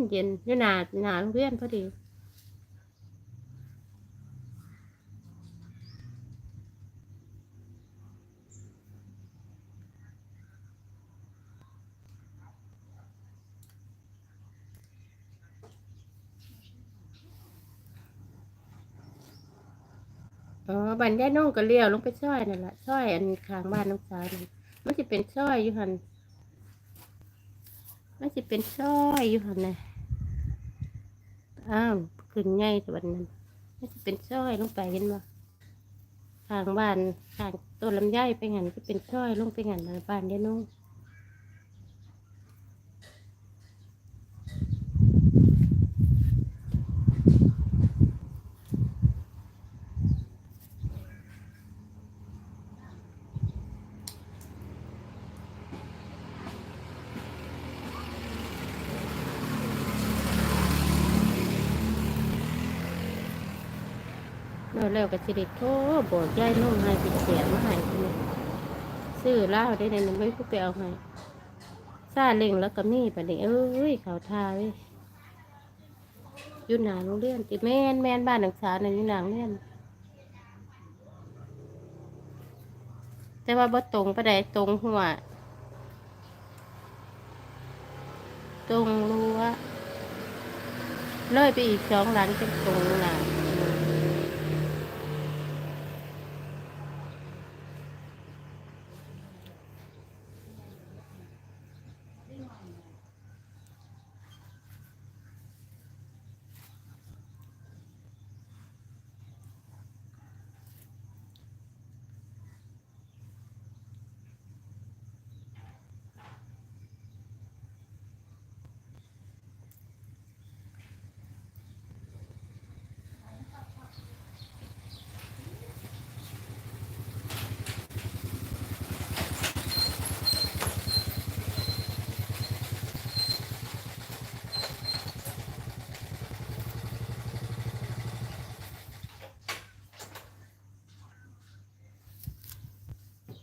นเย็นอยู่หนาหนาโรงเรียนพอดีอ๋อบ้านย่าน้องก็เลี้ยวลงไปซอยนั่นแหละซอยอันข้างบ้านน้องสาวนั่นมันจะเป็นซอยอยู่หันมันจะเป็นซอยอยู่หันนะ อ้าวขึ้นใหญ่แต่วันนั้นมันจะเป็นซอยลงไปเห็นบ่ทางบ้านทางต้นลำไยไปหันจะเป็นซอยลงไปหันนะบ้านย่าน้อง แล้วแล้วก็สิได้โทรบอกยายนุ่มให้ไปเสียมาให้คนนี้ซื้อเหล้าได้ในนั้นไม่ผู้ไปเอาให้ซาเล่งแล้วก็มีประเด็นเอ้ยเขาทาเว้ยอยู่หนาโรงเรียนติแม่นแม่นบ้านหนังสารนั่นอยู่หนาโรงเรียนแต่ว่าบ่ตรงประเดตรงหัว ตรงรั้วเลยไปอีกสองหลังจะตรงหนา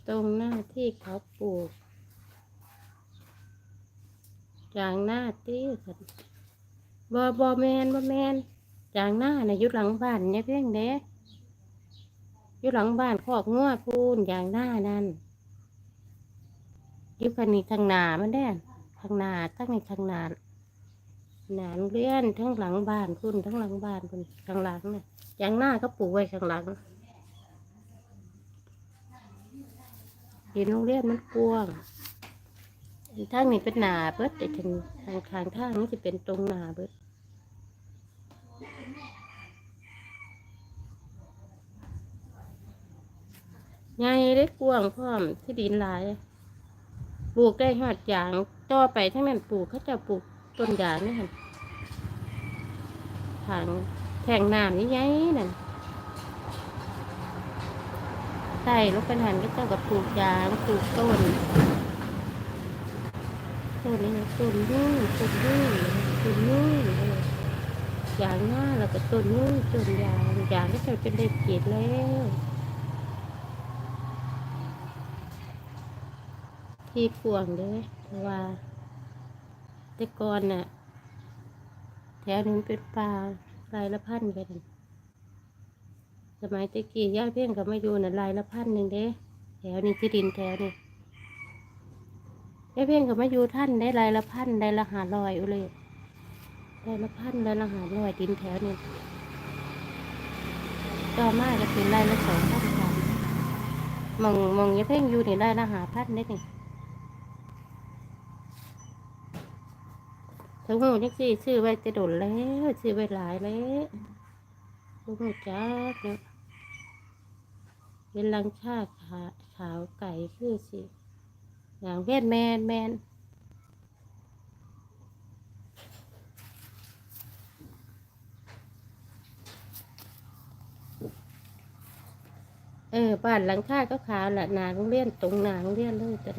ตรงหน้าที่เขาปลูกจางหน้าที่สันบอบอแมนบอแมนจางหน้าในะอยู่หลังบ้านเนี่ยเพียงเด้อยู่หลังบ้านคอกงัวพูนจางหน้านั่นอยู่กันนี่ทางหนามันแด่นทางหนาตั้งในทางหนาหนาโรงเรียนทั้งหลังบ้านคุณทั้งหลังบ้านคุณข้างหลังเนี่ยจางหน้าก็ปลูกไว้ข้างหลัง เห็นโรงเรียนมันกว้างทางนี้เป็นหนาเบิดแต่ทางทางทางทางนี้จะเป็นตรงหนาเบิดใหญ่เล็กว้างพร้อมที่ดินหลายปลูกได้หอดยางต่อไปทั้งนั้นปลูกเขาจะปลูกต้นยางนี่ค่ะทางแทงน้ำนี่ใหญ่นั่น ใส่ลูกเป็นหันก็เจ้ากับปลูกยางปลูกต้นต้นนี้นะต้นนู่นต้นนู่นต้นนู่นยางหน้าแล้วก็ต้นนู่นต้นยางยางก็จะเป็นเด็กเกดแล้วที่กวางเลยเพราะว่าแต่ก่อนน่ะแถวนึงเป็นป่ารายละพันกัน สมัยตะกี้ย่าเพ่งกับมาอยู่น่ะลายละพันหนึ่งเด้ แถวนี้ที่ดินแถวนี้ย่าเพ่งกับมาอยู่ท่านได้ลายละพันได้ละหาลอยอุเลยได้ละพันได้ละหาลอยดินแถวนี้ต่อมาก็เป็นลายละสองพันสามมองมองย่าเพ่งอยู่นี่ได้ละหาพันได้นี่ทั้งหมดยังสี่ซื้อไว้จะโดดแล้วซื้อไว้หลายแล้วลูกจ้า เป็นลังชาขาขาวไก่คือสิอย่างเวทแมนแมนเออบ้านหลังคาก็ขาวแหละหนาโรงเรียนตรงหนาโรงเรียนเลยแต่